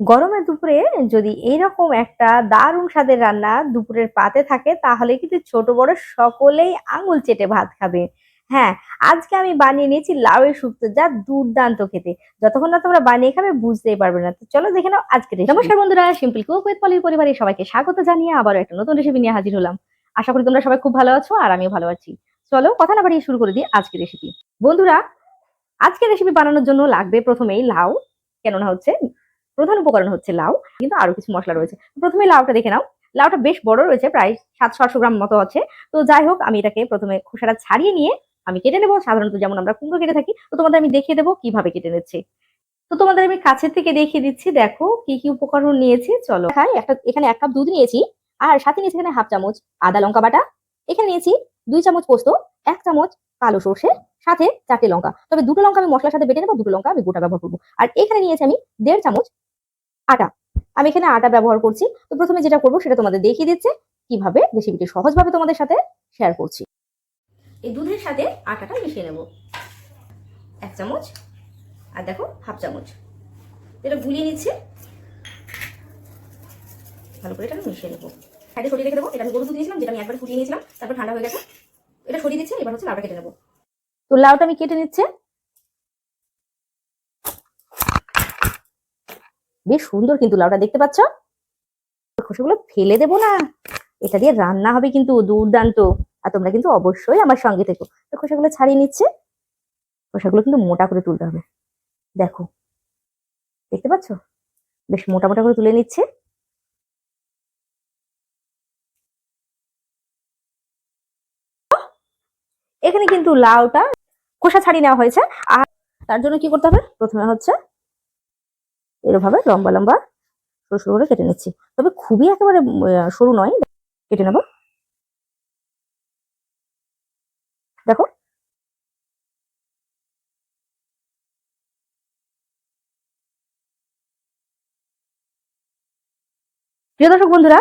গরমের দুপুরে যদি এইরকম একটা দারুণ স্বাদের রান্না দুপুরের পাতে থাকে, তাহলে কিন্তু ছোট বড় সকলেই আঙুল চেটে ভাত খাবে। হ্যাঁ আজকে আমি বানিয়ে নিয়েছি লাউয়ের শুক্তো যা দুর্দান্ত খেতে। যতক্ষণ না তোমরা বানিয়ে খাবে বুঝতেই পারবে না। তো চলো দেখে নাও আজকে নমস্কার বন্ধুরা সিম্পল কুক উইথ পলির পরিবারের সবাইকে স্বাগত জানিয়ে আবারও একটা নতুন রেসিপি নিয়ে হাজির হলাম। আশা করি তোমরা সবাই খুব ভালো আছো আর আমিও ভালো আছি। চলো কথা না বাড়িয়ে শুরু করে দিই আজকের রেসিপি বন্ধুরা, আজকের রেসিপি বানানোর জন্য লাগবে প্রথমেই লাউ, কেননা হচ্ছে প্রধান উপকরণ হচ্ছে লাউ, কিন্তু আরও কিছু মশলা রয়েছে। প্রথমে লাউটা দেখে নাও। লাউটা বেশ বড় রয়েছে, প্রায় সাতশো আটশো গ্রাম মতো আছে। তো যাই হোক, আমি এটাকে প্রথমে খোসাটা ছাড়িয়ে নিয়ে আমি কেটে নেব। সাধারণত যেমন আমরা কুমড়ো কেটে থাকি, তো তোমাদের আমি দেখিয়ে দেবো কীভাবে কেটে নিচ্ছি। তো তোমাদের আমি কাছের থেকে দেখিয়ে দিচ্ছি, দেখো কি কি উপকরণ নিয়েছি। চলো হ্যাঁ একটা এখানে এক কাপ দুধ নিয়েছি, আর সাথে নিয়েছি এখানে হাফ চামচ আদা লঙ্কা বাটা। এখানে নিয়েছি দুই চামচ পোস্ত, এক চামচ কালো সর্ষে, সাথে চারটে লঙ্কা। তবে দুটো লঙ্কা আমি মশলার সাথে বেটে নেব, দুটো লঙ্কা আমি গোটা ব্যবহার করব। আর এখানে নিয়েছি আমি দেড় চামচ আটা। আমি এখানে আটা ব্যবহার করছি। তো প্রথমে যেটা করব সেটা তোমাদের দেখিয়ে দিচ্ছে কীভাবে রেসিপিটি সহজভাবে তোমাদের সাথে শেয়ার করছি। এই দুধের সাথে আটাটা মিশিয়ে নেব। এক চামচ আর দেখো হাফ চামচ। এটা গুলিয়ে নিচ্ছে। ভালো করে এটা মিশিয়ে নেব। সাইডে সরিয়ে রেখে দেবো। এটা আমি গরু দুধ দিয়েছিলাম, যেটা আমি একবার ফুটিয়ে নিয়েছিলাম। তারপর ঠান্ডা হয়ে গেছে। এটা সরিয়ে দিচ্ছে, এবার হচ্ছে লাউটা কেটে নেব। তো লাউটা আমি কেটে নিচ্ছে। বেশ সুন্দর কিন্তু লাউটা, দেখতে পাচ্ছ? খোসাগুলো ফেলে দেবো না। এটা দিয়ে রান্না হবে কিন্তু দুর্দান্ত। আর তোমরা কিন্তু অবশ্যই আমার সঙ্গে থেকো। তো খোসাগুলো ছাড়িয়ে নিচ্ছে। খোসাগুলো কিন্তু মোটা করে তুলতে হবে। দেখো। দেখতে পাচ্ছ? বেশ মোটা মোটা করে তুলে নিচ্ছে। এখানে কিন্তু লাউটা খোসা ছাড়িয়ে নেওয়া হয়েছে। আর তার জন্য কি করতে হবে? প্রথমে হচ্ছে এরভাবে লম্বা লম্বা সরু সরু করে কেটে নিচ্ছি। তবে খুবই একেবারে সরু নয়, কেটে নেব। দেখো। প্রিয় দর্শক বন্ধুরা,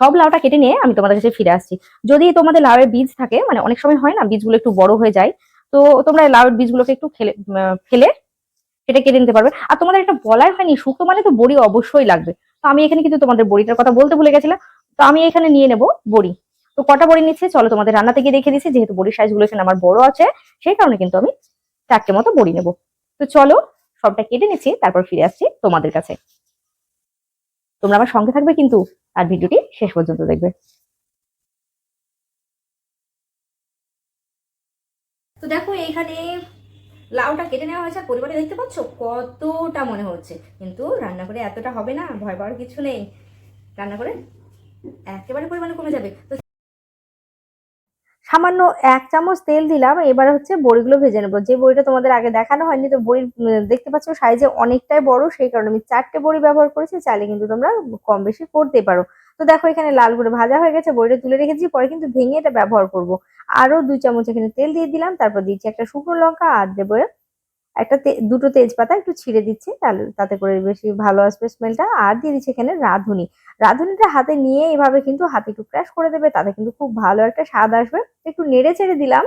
সব লাউটা কেটে নিয়ে আমি তোমাদের কাছে ফিরে আসছি। যদি তোমাদের লাউয়ের বীজ থাকে মানে অনেক সময় হয় না, বীজগুলো একটু বড় হয়ে যায়, তো তোমরা লাউয়ের বীজগুলোকে একটু ফেলে সেটা কেটে নিতে পারবে। আর তোমাদের একটা বলাই হয়নি, শুক্তো মানে তো বড়ি অবশ্যই লাগবে। তো আমি এখানে কিন্তু তোমাদের বড়িটার কথা বলতে ভুলে গেছিলাম। তো আমি এখানে নিয়ে নেব বড়ি। তো কটা বড়ি নিচ্ছে, চলো তোমাদের রান্না থেকে দেখে দিচ্ছি, যেহেতু বড়ির সাইজগুলো এখানে আমার বড় আছে, সেই কারণে কিন্তু আমি চারটে মতো বড়ি নেব। তো চলো, সবটা কেটে নিচ্ছি, তারপর ফিরে আসছি তোমাদের কাছে। তোমরা আমার সঙ্গে থাকবে কিন্তু, আর ভিডিওটি শেষ পর্যন্ত দেখবে। তো দেখো এইখানে লাউটা কেটে নেওয়া হয়েছে। পরিবারে দেখতে পাচ্ছ কতটা মনে হচ্ছে। কিন্তু রান্না করে এতটা হবে না, ভয় পাওয়ার কিছু নেই। রান্না করে একেবারে পরিমাণে কমে যাবে। তো সামান্য এক চামচ তেল দিলাম, এবার হচ্ছে বড়িগুলো ভেজে নেব। যে বড়িটা তোমাদের আগে দেখানো হয়নি, তো বড়ি দেখতে পাচ্ছ সাইজে অনেকটাই বড়, সেই কারণে আমি চারটে বড়ি ব্যবহার করেছি, চাইলে কিন্তু তোমরা কম বেশি করতে পারো। তো দেখো এখানে লাল করে ভাজা হয়ে গেছে, বড়িটা তুলে রেখেছি, পরে কিন্তু ভেঙে এটা ব্যবহার করব। আরও দুই চামচ এখানে তেল দিয়ে দিলাম, তারপর দিচ্ছি একটা শুকনো লঙ্কা, আর দেবো একটা দুটো তেজপাতা একটু ছিঁড়ে দিচ্ছি, তাহলে তাতে করে বেশি ভালো আসবে স্মেলটা আর দিয়ে দিচ্ছি এখানে রাঁধুনি। রাঁধুনিটা হাতে নিয়ে এভাবে কিন্তু হাতে একটু ক্র্যাশ করে দেবে, তাতে কিন্তু খুব ভালো একটা স্বাদ আসবে। একটু নেড়ে চেড়ে দিলাম,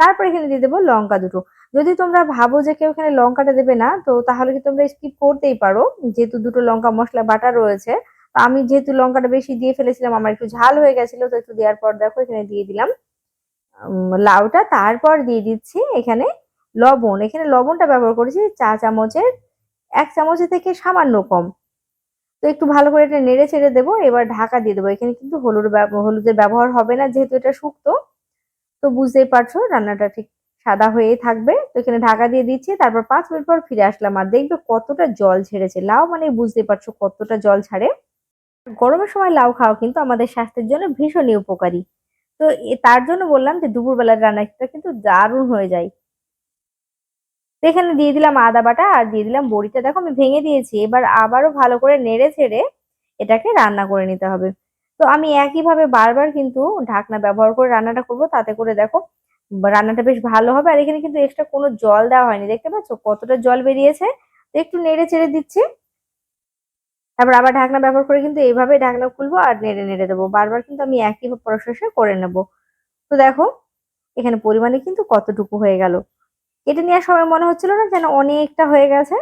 তারপরে এখানে দিয়ে দেবো লঙ্কা দুটো। যদি তোমরা ভাবো যে কেউ এখানে লঙ্কাটা দেবে না, তো তাহলে কি তোমরা স্কিপ করতেই পারো। যেহেতু দুটো লঙ্কা মশলা বাটা রয়েছে, তো আমি যেহেতু লঙ্কাটা বেশি দিয়ে ফেলেছিলাম, আমার একটু ঝাল হয়ে গেছিল, তো একটু দেওয়ার পর দেখো এখানে দিয়ে দিলাম লাউটা। তারপর দিয়ে দিচ্ছি এখানে লবণ, এখানে লবণটা ব্যবহার করেছি চা চামচের এক চামচের থেকে সামান্য কম। তো একটু ভালো করে এটা নেড়ে ছেড়ে দেবো, এবার ঢাকা দিয়ে দেবো। এখানে কিন্তু হলুদ হলুদের ব্যবহার হবে না যেহেতু এটা শুক্তো। তো বুঝতেই পারছ রান্নাটা ঠিক সাদা হয়েই থাকবে। তো এখানে ঢাকা দিয়ে দিচ্ছি, তারপর পাঁচ মিনিট পর ফিরে আসলাম আর দেখবে কতটা জল ছেড়েছে লাউ মানে বুঝতেই পারছ কতটা জল ছাড়ে। গরমের সময় লাউ খাওয়া কিন্তু আমাদের স্বাস্থ্যের জন্য ভীষণই উপকারী। তো তার জন্য বললাম যে দুপুরবেলার রান্নাটা কিন্তু দারুণ হয়ে যায়। এখানে দিয়ে দিলাম আদা বাটা আর দিয়ে দিলাম বড়িটা। দেখো আমি ভেঙে দিয়েছি, এবার আবারও ভালো করে নেড়ে ছেড়ে এটাকে রান্না করে নিতে হবে। তো আমি একইভাবে বারবার কিন্তু ঢাকনা ব্যবহার করে রান্নাটা করব, তাতে করে দেখো রান্নাটা বেশ ভালো হবে। আর এখানে কিন্তু এক্সট্রা কোনো জল দেওয়া হয়নি, দেখতে পাচ্ছ কতটা জল বেরিয়েছে? একটু নেড়ে চেড়ে দিচ্ছি। তারপর আবার ঢাকনা ব্যবহার করে কিন্তু এইভাবে ঢাকনা খুলবো আর নেড়ে নেড়ে দেবো। বারবার কিন্তু আমি একই প্রসেসে করে নেব। তো দেখো এখানে পরিমাণে কিন্তু কতটুকু হয়ে গেল। কেটে নেওয়ার সময় মনে হচ্ছিল না যেন অনেকটা হয়ে গেছে।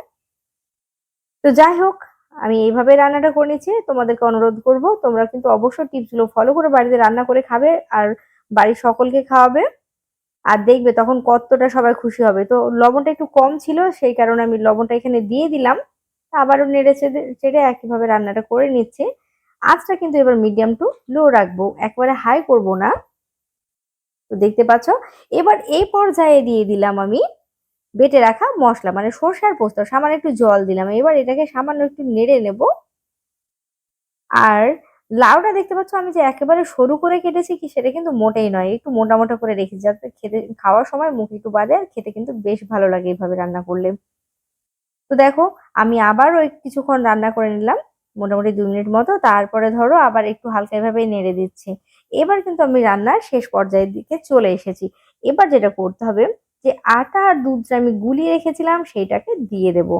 তো যাই হোক, আমি এইভাবে রান্নাটা করে নিচ্ছি। তোমাদেরকে অনুরোধ করব, তোমরা কিন্তু অবশ্যই টিপসগুলো ফলো করে বাড়িতে রান্না করে খাবে আর বাড়ির সকলকে খাওয়াবে। আর দেখবে তখন কতটা সবাই খুশি হবে। তো লবণটা একটু কম ছিল, সেই কারণে আমি লবণটা এখানে দিয়ে দিলাম। আবারও নেড়ে চেড়ে চেড়ে একইভাবে রান্নাটা করে নিচ্ছি। আঁচটা কিন্তু এবার মিডিয়াম টু লো রাখব। একবারে হাই করব না। তো দেখতে পাচ্ছ? এবার এই পর্যায়ে দিয়ে দিলাম আমি বেটে রাখা মশলা মানে সর্ষার পোস্ত। সামান্য একটু জল দিলাম। এবার এটাকে সামান্য একটু নেড়ে নেব। আর লাউটা দেখতে পাচ্ছ আমি যে একেবারে সরু করে কেটেছি কি সেটা কিন্তু মোটেই নয়। একটু মোটা মোটা করে রেখেছি যাতে খেতে, খাওয়ার সময় মুখ একটু বাদে আর খেতে কিন্তু বেশ ভালো লাগে এইভাবে রান্না করলে। তো দেখো, আমি আবারও কিছুক্ষণ রান্না করে নিলাম, মোটামুটি দু মিনিট মতো। তারপরে ধরো আবার একটু হালকা এভাবে নেড়ে দিচ্ছি। এবার কিন্তু আমি রান্নার শেষ পর্যায়ের দিকে চলে এসেছি। এবার যেটা করতে হবে যে আটা আর দুধটা আমি গুলিয়ে রেখেছিলাম সেইটাকে দিয়ে দেব।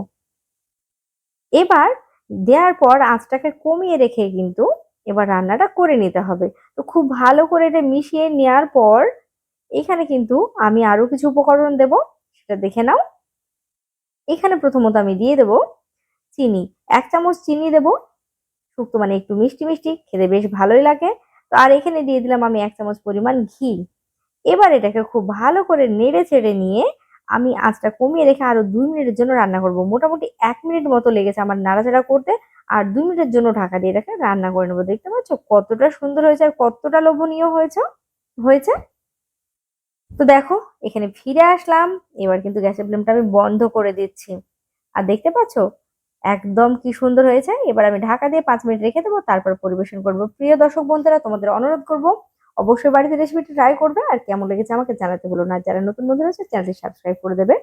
এবার দেওয়ার পর আঁচটাকে কমিয়ে রেখে কিন্তু এবার রান্নাটা করে নিতে হবে। তো খুব ভালো করে এটা মিশিয়ে নেওয়ার পর এখানে কিন্তু আমি আরও কিছু উপকরণ দেব, সেটা দেখে নাও। এখানে প্রথমত আমি দিয়ে দেব চিনি। এক চামচ চিনি দেব। শুক্তো মানে একটু মিষ্টি মিষ্টি, খেতে বেশ ভালোই লাগে। তো আর এখানে দিয়ে দিলাম আমি এক চামচ পরিমাণ ঘি। এবার এটাকে খুব ভালো করে নেড়ে চেড়ে নিয়ে আমি আঁচটা কমিয়ে রেখে আরও দুই মিনিটের জন্য রান্না করব। মোটামুটি এক মিনিট মতো লেগেছে আমার নাড়াচাড়া করতে। আর দুই মিনিটের জন্য ঢাকা দিয়ে রেখে রান্না করে নেব। দেখতে পাচ্ছ কতটা সুন্দর হয়েছে আর কতটা লোভনীয় হয়েছে হয়েছে? তো দেখো, এখানে ফিরে আসলাম। এবার কিন্তু গ্যাসের ফ্লেমটা আমি বন্ধ করে দিচ্ছি। আর দেখতে পাচ্ছ একদম কি সুন্দর হয়েছে। এবার আমি ঢাকা দিয়ে পাঁচ মিনিট রেখে দেবো, তারপর পরিবেশন করব। প্রিয় দর্শক বন্ধুরা, তোমাদের অনুরোধ করব, অবশ্যই বাড়িতে রেসিপিটি ট্রাই করবে। আর কেমন লেগেছে আমাকে জানাতে ভুলো না। যারা নতুন বন্ধু রয়েছে চ্যানেলটি সাবস্ক্রাইব করে দেবে।